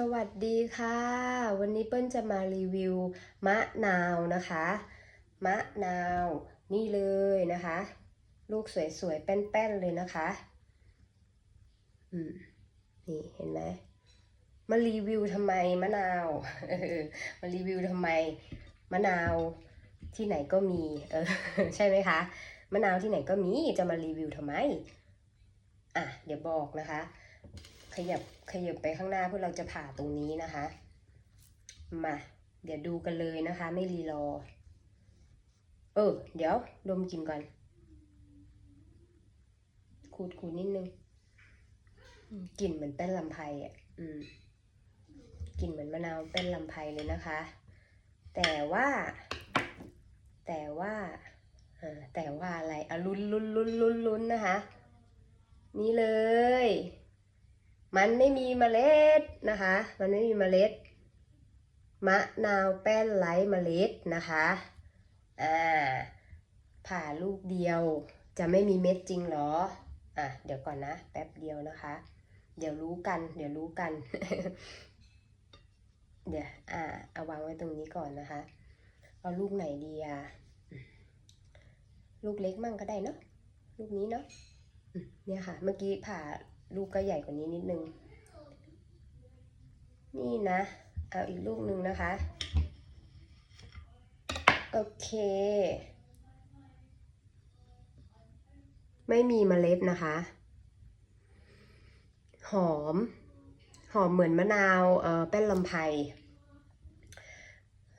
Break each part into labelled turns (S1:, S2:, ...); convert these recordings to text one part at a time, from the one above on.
S1: สวัสดีค่ะ วันนี้เปิ้ลจะมารีวิวมะนาวนะคะ มะนาวนี่เลยนะคะ ลูกสวยๆ แป้นๆ เลยนะคะ อืม นี่เห็นไหมมารีวิวทำไมมะนาวมารีวิวทำไมมะนาวที่ไหนก็มี เออ ใช่ไหมคะ มะนาวที่ไหนก็มีจะมารีวิวทำไม อะ เดี๋ยวบอกนะคะ ขยับขยับไปข้างหน้าเพื่อเราจะผ่าตรงนี้นะคะ มา เดี๋ยวดูกันเลยนะคะ ไม่รีรอ เออ เดี๋ยวดมกลินก่อน ขูดขูดนิดนึงกลิ่นเหมือนแป้นลำไพอะ อืมกลิ่นเหมือนมะนาวแป้นลำไพเลยนะคะ แต่ว่า แต่ว่าแต่ว่าอะไรอะลุ้นลุ้นลุ้นลุ้นลุ้นนะคะ นี่เลย มันไม่มีเมล็ดนะคะ มันไม่มีเมล็ด มะนาวแป้นไร้เมล็ดนะคะ อ่า ผ่าลูกเดียวจะไม่มีเม็ดจริงเหรอ อะ เดี๋ยวก่อนนะ แป๊บเดียวนะคะ เดี๋ยวรู้กัน เดี๋ยวรู้กัน เดี๋ยว อ่า เอาวางไว้ตรงนี้ก่อนนะคะ เอาลูกไหนดีอะลูกเล็กมั่งก็ได้เนาะ ลูกนี้เนาะเนี่ยค่ะ เมื่อกี้ผ่า ลูกก็ใหญ่กว่านี้นิดนึง นี่นะ เอาอีกลูกหนึ่งนะคะ โอเค ไม่มีเมล็ดนะคะ หอม หอมเหมือนมะนาว เออแป้นลำไพร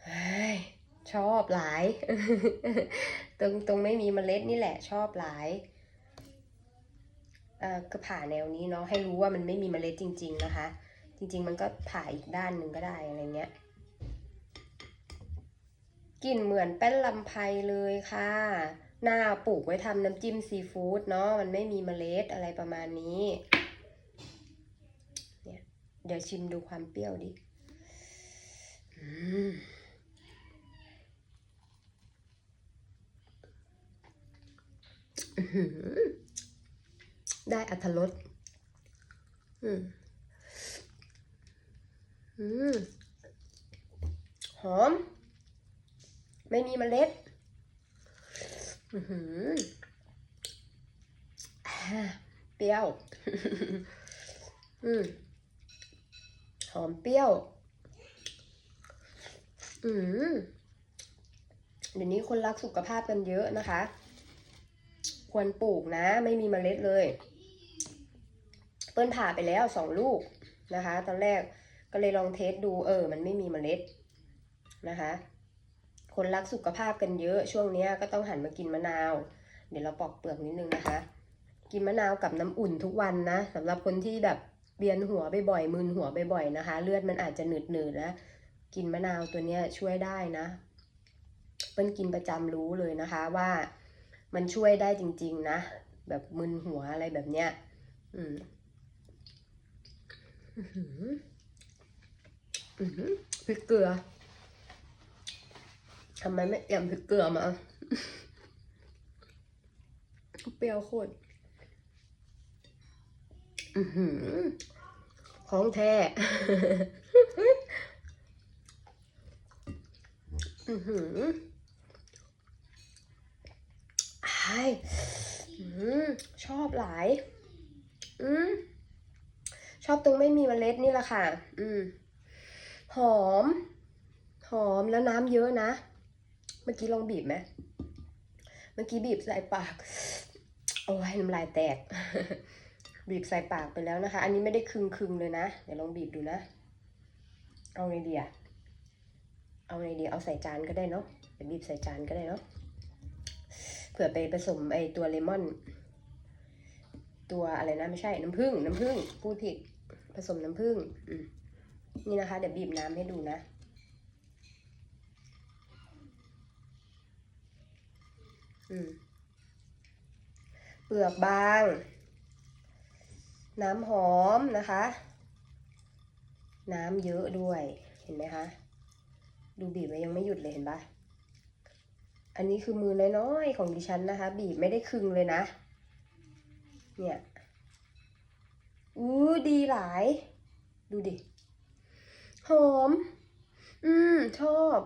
S1: เฮ้ยชอบหลาย ตรงตรงไม่มีเมล็ดนี่แหละชอบหลาย ก็ผ่าแนวนี้เนาะให้รู้ว่ามันไม่มีเมล็ดจริง ๆนะคะ จริง ๆ มันก็ผ่าอีกด้านหนึ่งก็ได้อะไรเงี้ยกลิ่นเหมือนแป้นลำไพเลยค่ะหน้าปลูกไว้ทำน้ำจิ้มซีฟู้ดเนาะมันไม่มีเมล็ดอะไรประมาณนี้เนี่ยเดี๋ยวชิมดูความเปรี้ยวดิอืม ได้อัธรสอืมอืมหอม ไม่มีเมล็ด อือหืออ่าเปรี้ยว อืมหอมเปรี้ยว อืมเดี๋ยวนี้คนรักสุขภาพกันเยอะนะคะ ควรปลูกนะ ไม่มีเมล็ดเลย เปิ้ลผ่าไปแล้วสองลูกนะคะ ตอนแรกก็เลยลองเทสดูเออ มันไม่มีเมล็ดนะคะ คนรักสุขภาพกันเยอะช่วงนี้ก็ต้องหันมากินมะนาว เดี๋ยวเราปอกเปลือกนิดนึงนะคะ กินมะนาวกับน้ำอุ่นทุกวันนะสำหรับคนที่แบบเวียนหัวบ่อยๆมึนหัวบ่อยๆนะคะ เลือดมันอาจจะหนืดหนืดนะกินมะนาวตัวเนี้ยช่วยได้นะเปิ้ลกินประจำรู้เลยนะคะว่ามันช่วยได้จริง ๆ นะ แบบมึนหัวอะไรแบบเนี้ย อืม พริกเกลือทำไมไม่แอมพริกเกลือมา เปรี้ยวโคตรของแท้อือหือไอชอบหลาย อืม ชอบตรงไม่มีเมล็ดนี่แหละค่ะ อืม หอม หอมแล้วน้ำเยอะนะ เมื่อกี้ลองบีบไหมเมื่อกี้บีบใส่ปาก โอ้ยน้ำลายแตก บีบใส่ปากไปแล้วนะคะ อันนี้ไม่ได้คึงคึงๆเลยนะ เดี๋ยวลองบีบดูนะ เอาไงดีอะเอาไงดี เอาใส่จานก็ได้เนาะเดี๋ยวบีบใส่จานก็ได้เนาะ เผื่อไปผสมไอตัวเลมอน ตัวอะไรนะไม่ใช่ น้ำผึ้งน้ำผึ้งพูดผิด ผสมน้ำผึ้งนี่นะคะ เดี๋ยวบีบน้ำให้ดูนะ เปลือกบาง น้ำหอมนะคะ น้ำเยอะด้วย เห็นไหมคะ ดูบีบไว้ยังไม่หยุดเลยเห็นปะอันนี้คือมือน้อยๆของดิฉันนะคะ บีบไม่ได้ครึ่งเลยนะ เนี่ย อู้ดีหลาย ดูดิ หอม อืม ชอบ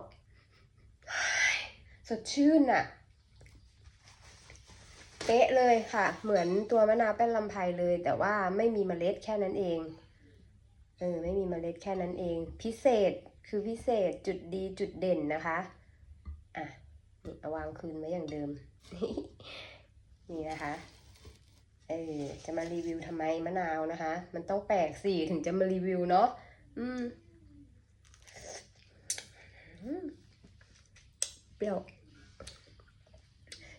S1: สดชื่นอะเป๊ะเลยค่ะ เหมือนตัวมะนาวแป้นลำไพเลย แต่ว่าไม่มีเมล็ดแค่นั้นเอง เออ ไม่มีเมล็ดแค่นั้นเอง พิเศษ คือพิเศษ จุดดีจุดเด่นนะคะ อะ นี่เอาวางคืนไว้อย่างเดิม นี่นะคะ เออจะมารีวิวทำไมมะนาวนะคะ มันต้องแปลกสิถึงจะมารีวิวเนาะอืมเปรี้ยว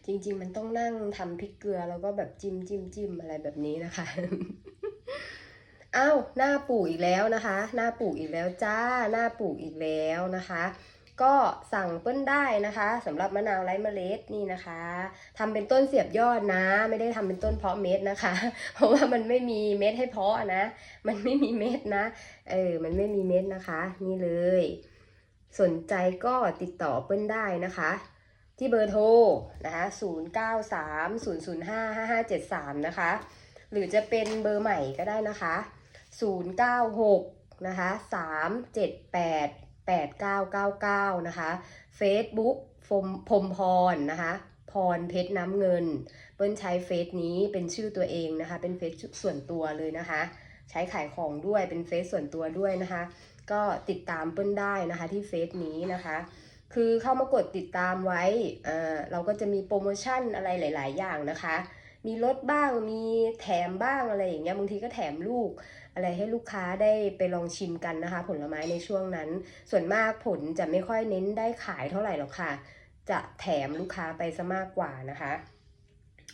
S1: จริง ๆ มันต้องนั่งทำพริกเกลือแล้วก็แบบจิ้มจิ้มจิ้มอะไรแบบนี้นะคะอ้าวหน้าปลูกอีกแล้วนะคะ หน้าปลูกอีกแล้วจ้า หน้าปลูกอีกแล้วนะคะ ก็สั่งเปิ้ลได้นะคะสำหรับมะนาวไร้เมล็ดนี่นะคะทำเป็นต้นเสียบยอดนะ ไม่ได้ทำเป็นต้นเพาะเม็ดนะคะ เพราะว่ามันไม่มีเม็ดให้เพาะนะ มันไม่มีเม็ดนะเออมันไม่มีเม็ดนะคะ นี่เลย สนใจก็ติดต่อเปิ้ลได้นะคะที่เบอร์โทรนะคะ0 9 3 0 0 5 5 5 7 3 นะคะ หรือจะเป็นเบอร์ใหม่ก็ได้นะคะ 096 นะคะ 378 8999 นะคะ Facebook พรมพรนะคะพรเพชรน้ำเงิน เปิ้ลใช้เฟซนี้เป็นชื่อตัวเองนะคะ เป็นเฟซส่วนตัวเลยนะคะ ใช้ขายของด้วยเป็นเฟซส่วนตัวด้วยนะคะ ก็ติดตามเปิ้ลได้นะคะที่เฟซนี้นะคะ คือเข้ามากดติดตามไว้เออเราก็จะมีโปรโมชั่นอะไรหลาย ๆ อย่างนะคะ มีลดบ้างมีแถมบ้างอะไรอย่างเงี้ยบางทีก็แถมลูก อะไรให้ลูกค้าได้ไปลองชิมกันนะคะ ผลไม้ในช่วงนั้น ส่วนมากผลจะไม่ค่อยเน้นได้ขายเท่าไหร่หรอกค่ะ จะแถมลูกค้าไปซะมากกว่านะคะ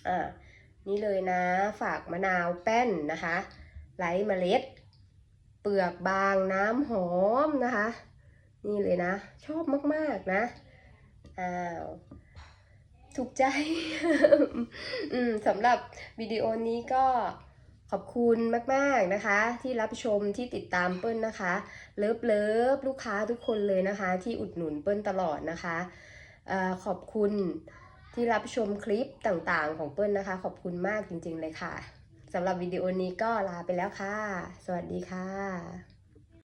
S1: อ่านี่เลยนะฝากมะนาวแป้นนะคะไร้เมล็ด เปลือกบางน้ำหอมนะคะ นี่เลยนะ ชอบมาก ๆ นะอ้าว ถูกใจอืมสำหรับวิดีโอนี้ก็ขอบคุณมากๆนะคะ ที่รับชมที่ติดตามเปิ้ลนะคะ เลิฟเลิฟลูกค้าทุกคนเลยนะคะ ที่อุดหนุนเปิ้ลตลอดนะคะอขอบคุณที่รับชมคลิปต่างๆ ของเปิ้ลนะคะ ขอบคุณมากจริงๆเลยค่ะสำหรับวิดีโอนี้ก็ลาไปแล้วค่ะ สวัสดีค่ะ